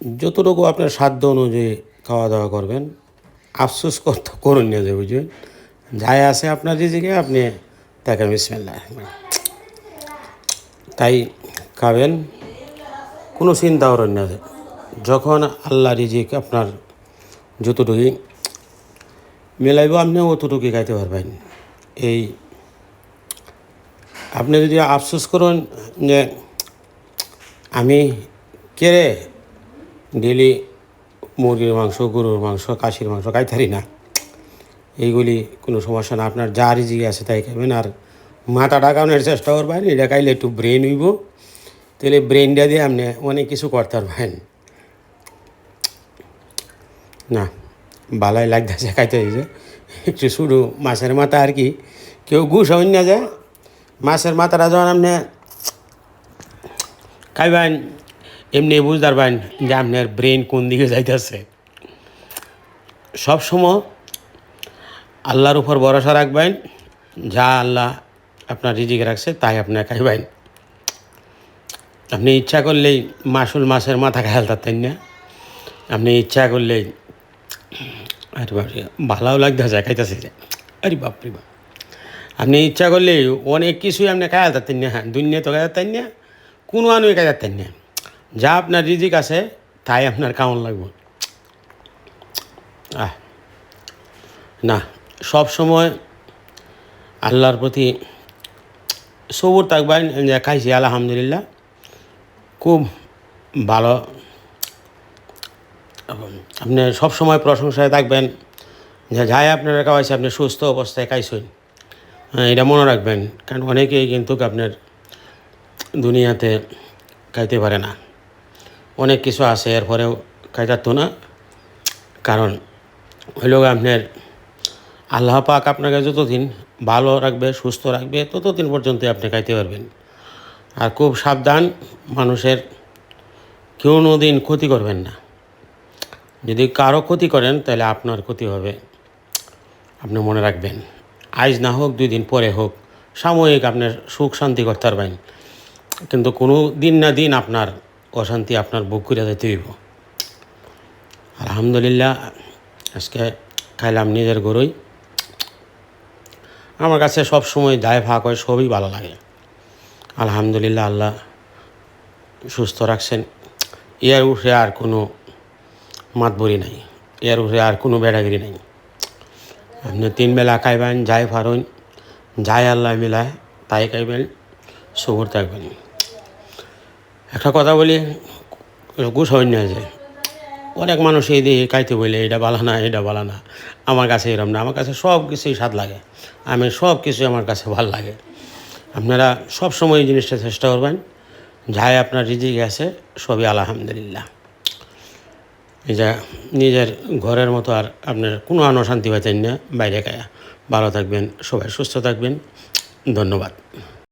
যতটুকু আপনার সাধ্য অনুযায়ী খাওয়া দাওয়া করবেন, আফসোস করতে করুন যে বুঝবেন যাই আছে আপনার রিজিকে, আপনি তাকে বিসমিল্লাহ। তাই খাবেন, কোনো চিন্তা করেন না। যখন আল্লাহ রিজিক আপনার যতটুকুই মেলাইব, আপনি অতটুকুই খাইতে পারবেন। এই আপনি যদি আফসোস করুন যে আমি কেড়ে ডেলি মুরগির মাংস, গরুর মাংস কাশির মাংস খাইতারি না। এইগুলি কোনো সমস্যা না। আপনার যা রিজিক আছে তাই খাবেন। আর মাথা ডাকানোর চেষ্টা করবেন। এটা খাইলে একটু ব্রেন হইব। তাহলে ব্রেনটা দিয়ে আপনি অনেক কিছু করতে পারবেন। না, বালাই লাগতেছে, খাইতে হয়েছে একটু শুধু মাছের মাথা আর কি। কেউ ঘুষ হইন না যায় মাছের মাথাটা যখন আপনি খাইবেন এমনি বুঝতে পারবেন যে আপনার ব্রেন কোন দিকে যাইতেছে? সবসময় আল্লাহর উপর ভরসা রাখবেন, যা আল্লাহ আপনার রিজিকে রাখছে, তাই আপনি খাইবেন আপনি ইচ্ছা করলেই মাসুল মাছের মাথা খেয়াল থাকতেন না। আপনি ইচ্ছা করলেই আরে বাপরে, ভালোও লাগতেছে, খাইতেছে। আরে বাপরে বাপ। আপনি ইচ্ছা করলে অনেক কিছুই আপনি খাইয়া থাকতেন না হ্যাঁ দুনিয়া তো খাইয়া থাকতেন না, কোনো আনুই খাইয়া থাকতেন না। যা আপনার রিজিক আছে, তাই আপনার কেমন লাগবে। আহ, না, সব সময় আল্লাহর প্রতি সবুর থাকবেন খাইছি, আলহামদুলিল্লাহ। খুব ভালো। আপনি সব সময় প্রশংসায় থাকবেন, যে যাই আপনারা খাওয়াইছে, আপনি সুস্থ অবস্থায় খাইছেন। হ্যাঁ এটা মনে রাখবেন, কারণ অনেকেই কিন্তু আপনার দুনিয়াতে খাইতে পারে না। অনেক কিছু আছে, এরপরেও খাইতারতো না। কারণ হইল আপনার আল্লাহ পাক আপনাকে যতদিন ভালো রাখবে, সুস্থ রাখবে, ততদিন পর্যন্ত আপনি খাইতে পারবেন। আর খুব সাবধান, মানুষের কোনো দিন ক্ষতি করবেন না। যদি কারও ক্ষতি করেন, তাহলে আপনার ক্ষতি হবে। আপনি মনে রাখবেন, আজ না হোক, দুই দিন পরে হোক, সাময়িক আপনার সুখ শান্তি করতে পারবেন। কিন্তু কোনো দিন না দিন আপনার অশান্তি আপনার বুক করে যেতে হইব। আলহামদুলিল্লাহ, আজকে খাইলাম নিজের গরুই। আমার কাছে সব সময় দায় ভাগ হয়, সবই ভালো লাগে। আলহামদুলিল্লাহ, আল্লাহ সুস্থ রাখছেন। এর উঠে আর কোনো মাতবরি নাই। এর উঠে আর কোনো বেড়াগিরি নাই। আপনি তিন বেলা খাইবেন, যাই ফারুন যাই আল্লাহ মিলায়, তাই খাইবেন সবুর থাকবেন। একটা কথা বলি গুছ হয় না যে। অনেক মানুষ এই দিয়ে খাইতে বলে, এটা বালা না, এটা বালা না। আমার কাছে এরম না, আমার কাছে সব কিছুই স্বাদ লাগে। আমি সব কিছু আমার কাছে ভালো লাগে। আপনারা সব সময় এই জিনিসটা চেষ্টা করবেন। যাই আপনার রিজিক আছে, সবই আলহামদুলিল্লাহ। এই যে নিজের ঘরের মতো আর আপনার কোনো অশান্তি পাইতেন না, বাইরে খায়া। ভালো থাকবেন, সবাই সুস্থ থাকবেন। ধন্যবাদ।